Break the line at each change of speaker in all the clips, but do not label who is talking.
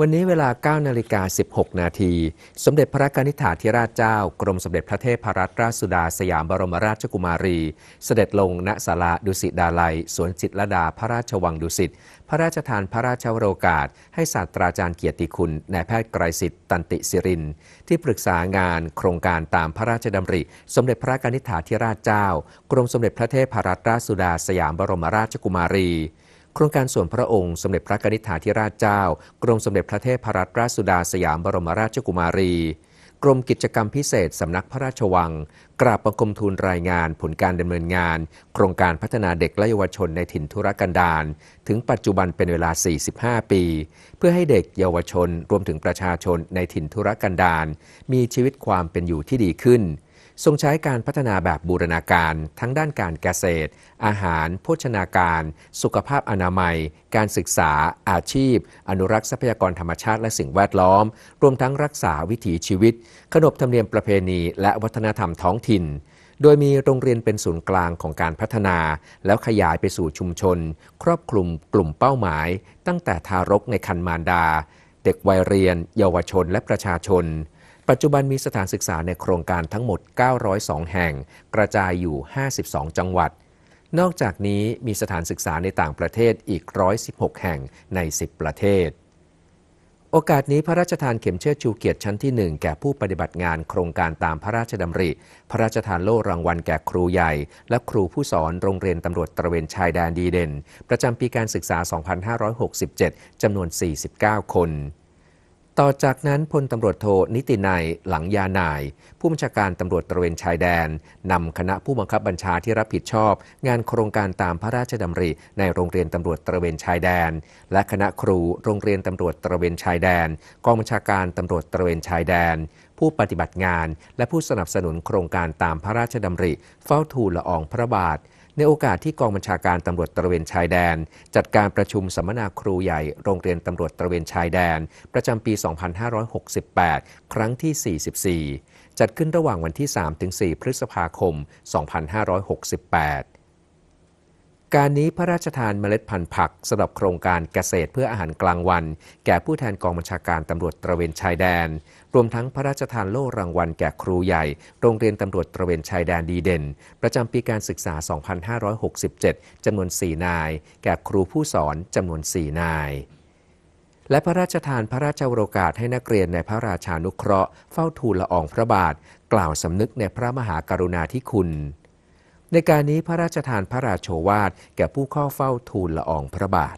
วันนี้เวลา 9 นาฬิกา 16 นาที สมเด็จพระกนิษฐาธิราชเจ้า กรมสมเด็จพระเทพรัตนราชสุดาสยามบรมราชกุมารี เสด็จลงณศาลาดุสิตดาลัย สวนจิตรดาพระราชวังดุสิต พระราชทานพระราชวโรกาส ให้ศาสตราจารย์เกียรติคุณนายแพทย์ไกรสิทธิ์ตันติสิริน ที่ปรึกษางานโครงการตามพระราชดำริ สมเด็จพระกนิษฐาธิราชเจ้า กรมสมเด็จพระเทพรัตนราชสุดาสยามบรมราชกุมารี โครงการส่วนพระองค์สมเด็จพระกนิษฐาธิราชเจ้า กรมสมเด็จพระเทพรัตนราชสุดาสยามบรมราชกุมารี กรมกิจกรรมพิเศษสำนักพระราชวัง กราบประคมทูลรายงานผลการดำเนินงาน โครงการพัฒนาเด็กและเยาวชนในถิ่นทุรกันดารถึงปัจจุบันเป็นเวลา 45 ปี เพื่อให้เด็กเยาวชนรวมถึงประชาชนในถิ่นทุรกันดารมีชีวิตความเป็นอยู่ที่ดีขึ้น ทรงใช้การพัฒนาแบบบูรณาการทั้งด้านการเกษตร อาหาร โภชนาการ สุขภาพอนามัย การศึกษา อาชีพ อนุรักษ์ทรัพยากรธรรมชาติและสิ่งแวดล้อม รวมทั้งรักษาวิถีชีวิต ขนบธรรมเนียมประเพณี และวัฒนธรรมท้องถิ่นโดยมีโรงเรียนเป็นศูนย์กลางของการพัฒนา แล้วขยายไปสู่ชุมชน ครอบคลุมกลุ่มเป้าหมาย ตั้งแต่ทารกในคันมารดา เด็กวัยเรียน เยาวชนและประชาชน ปัจจุบันมีสถานศึกษาในโครงการทั้งหมด 902 แห่ง กระจายอยู่ 52 จังหวัด นอกจากนี้มีสถานศึกษาในต่างประเทศอีก 116 แห่งใน 10 ประเทศ โอกาสนี้พระราชทานเข็มเชิดชูเกียรติชั้นที่ 1 แก่ผู้ปฏิบัติงานโครงการตามพระราชดำริ พระราชทานโล่รางวัลแก่ครูใหญ่ และครูผู้สอนโรงเรียนตำรวจตระเวนชายแดนดีเด่น ประจำปีการศึกษา 2567จำนวน 49 คน ต่อจากนั้นพลตำรวจโทนิตินัยหลังยานาย ผู้บัญชาการตำรวจตระเวนชายแดนนำคณะผู้บังคับบัญชาที่รับผิดชอบ งานโครงการตามพระราชดำริ ในโรงเรียนตำรวจตระเวนชายแดน และคณะครูโรงเรียนตำรวจตระเวนชายแดน กองบัญชาการตำรวจตระเวนชายแดน ผู้ปฏิบัติงาน และผู้สนับสนุนโครงการตามพระราชดำริ เฝ้าทูลละอองพระบาท ในโอกาสที่กองบัญชาการตำรวจตระเวนชายแดน จัดการประชุมสัมมนาครูใหญ่โรงเรียนตำรวจตระเวนชายแดน ประจำปี 2568 ครั้งที่ 44 จัดขึ้นระหว่างวันที่ 3-4 พฤษภาคม 2568 การนี้พระราชทานเมล็ดพันธุ์ผักสำหรับโครงการเกษตรเพื่ออาหารกลางวัน แก่ผู้แทนกองบัญชาการตำรวจตระเวนชายแดน รวมทั้งพระราชทานโล่รางวัลแก่ครูใหญ่ โรงเรียนตำรวจตระเวนชายแดนดีเด่น ประจำปีการศึกษา 2567 จำนวน 4 นาย แก่ครูผู้สอนจำนวน 4 นายและพระราชทานพระราชวโรกาสให้นักเรียนในพระราชานุเคราะห์เฝ้าทูลละอองพระบาท กล่าวสำนึกในพระมหากรุณาธิคุณ ในการนี้พระราชทานพระราโชวาทแก่ผู้เข้าเฝ้าทูลละอองพระบาท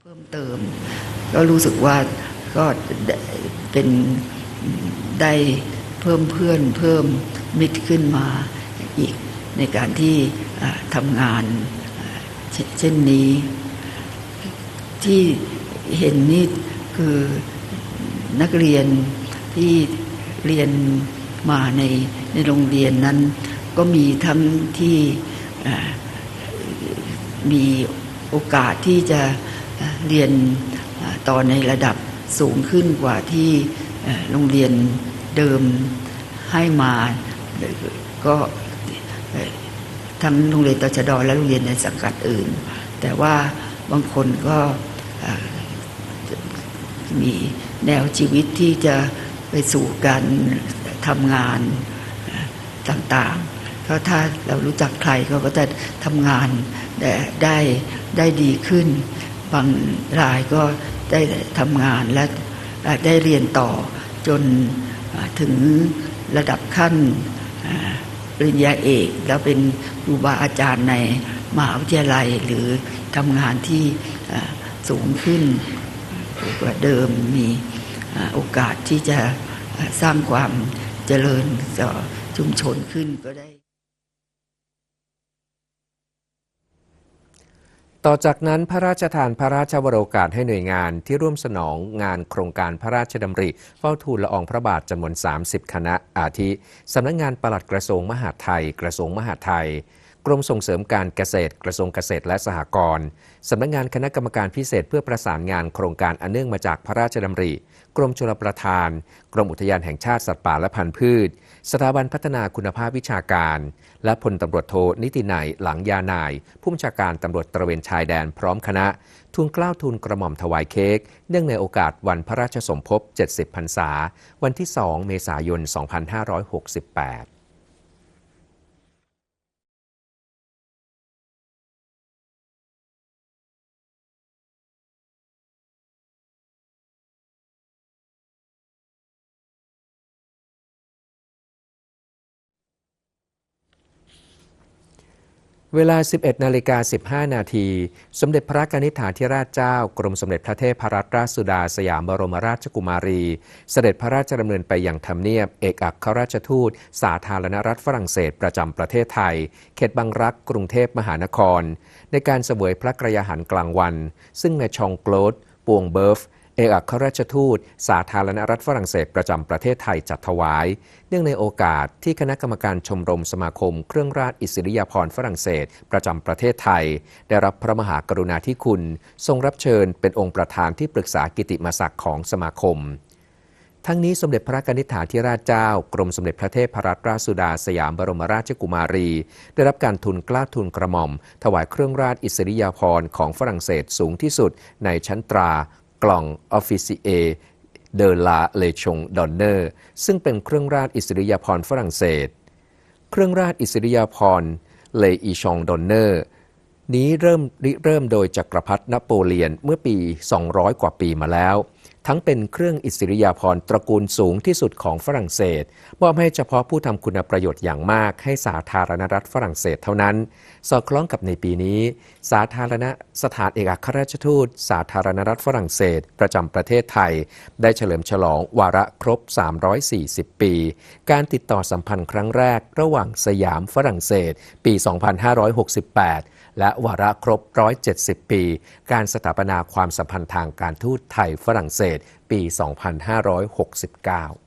เพิ่มเติม ก็รู้สึกว่าก็เป็นได้เพิ่มเพื่อนเพิ่มมิตรขึ้นมาอีกในการที่ทำงานเชเช่นนี้ ที่เห็นนี่คือนักเรียนที่ เรียนมาในในโรงเรียนนั้น ก็มีทั้งที่มีโอกาสที่จะเรียนต่อในระดับสูงขึ้นกว่าที่โรงเรียนเดิมให้มาก็ทั้งโรงเรียนตชดและโรงเรียนในสังกัดอื่น แต่ว่าบางคนก็มีแนวชีวิตที่จะ ไปสู่การทำงานต่างๆ เพราะถ้าเรารู้จักใครเขาก็จะทำงานได้ได้ได้ดีขึ้น บางรายก็ได้ทำงานและได้เรียนต่อจนถึงระดับขั้นปริญญาเอก แล้วเป็นครูบาอาจารย์ในมหาวิทยาลัยหรือทำงานที่สูงขึ้นกว่าเดิมมี โอกาสที่จะสร้างความเจริญต่อชุมชนขึ้นก็ได้
ต่อจากนั้นพระราชทานพระราชวโรกาสให้หน่วยงานที่ร่วมสนองงานโครงการพระราชดำริ เฝ้าทูลละอองพระบาทจำนวน 30 คณะอาทิสำนักงงานปลัดกระทรวงมหาดไทย กระทรวงมหาดไทย กรมส่งเสริมการเกษตร กระทรวงเกษตรและสหกรณ์สำนักงานคณะกรรมการพิเศษเพื่อประสานงานโครงการอันเนื่องมาจากพระราชดำริ กรมชลประทาน กรมอุทยานแห่งชาติสัตว์ป่าและพันธุ์พืช สถาบันพัฒนาคุณภาพวิชาการ และพลตำรวจโทนิตินัยหลังยานาย ผู้บัญชาการตำรวจตระเวนชายแดนพร้อมคณะทูลเกล้าทูลกระหม่อมถวายเค้กเนื่องในโอกาสวันพระราชสมภพ 70 พรรษา วันที่ 2 เมษายน 2568 เวลา 11 นาฬิกา 15 นาที สมเด็จพระกนิษฐาธิราชเจ้า กรมสมเด็จพระเทพรัตนราชสุดาสยามบรมราชกุมารี เสด็จพระราชดำเนินไปยังทำเนียบ เอกอัครราชทูต สาธารณรัฐฝรั่งเศสประจำประเทศไทย เขตบางรัก กรุงเทพมหานคร ในการเสวยพระกรยาหารกลางวัน ซึ่งในชองโกลดปวงเบิร์ฟ เอกอัครราชทูต สาธารณรัฐฝรั่งเศสประจำประเทศไทยจัดถวาย เนื่องในโอกาสที่คณะกรรมการชมรมสมาคม เครื่องราชอิสริยาภรณ์ฝรั่งเศส ประจำประเทศไทย ได้รับพระมหากรุณาธิคุณ ทรงรับเชิญเป็นองค์ประธานที่ปรึกษากิติมศักดิ์ของสมาคมทั้งนี้สมเด็จพระกนิษฐาธิราชเจ้า กรมสมเด็จพระเทพรัตนราชสุดาสยามบรมราชกุมารี ได้รับการทุนกล้าทุนกระหม่อม ถวายเครื่องราชอิสริยาภรณ์ของฝรั่งเศสสูงที่สุดในชั้นตรา กล่องออฟฟิเอเดลาเลชงดอนเนอร์ซึ่งเป็นเครื่องราชอิสริยาภรณ์ฝรั่งเศส เครื่องราชอิสริยาภรณ์เลอีชองดอนเนอร์นี้เริ่มริเริ่มโดยจักรพรรดินโปเลียนเมื่อปี 200 กว่าปีมาแล้ว ทั้งเป็นเครื่องอิสริยาภรณ์ตระกูลสูงที่สุดของฝรั่งเศสมอบให้เฉพาะผู้ทำคุณประโยชน์อย่างมากให้สาธารณรัฐฝรั่งเศสเท่านั้น สอดคล้องกับในปีนี้ สาธารณสถานเอกอัครราชทูต สาธารณรัฐฝรั่งเศส ประจำประเทศไทย ได้เฉลิมฉลองวาระครบ 340 ปี การติดต่อสัมพันธ์ครั้งแรกระหว่างสยามฝรั่งเศส ปี 2568 และวาระครบ 170 ปี การสถาปนาความสัมพันธ์ทางการทูตไทยฝรั่งเศสปี 2569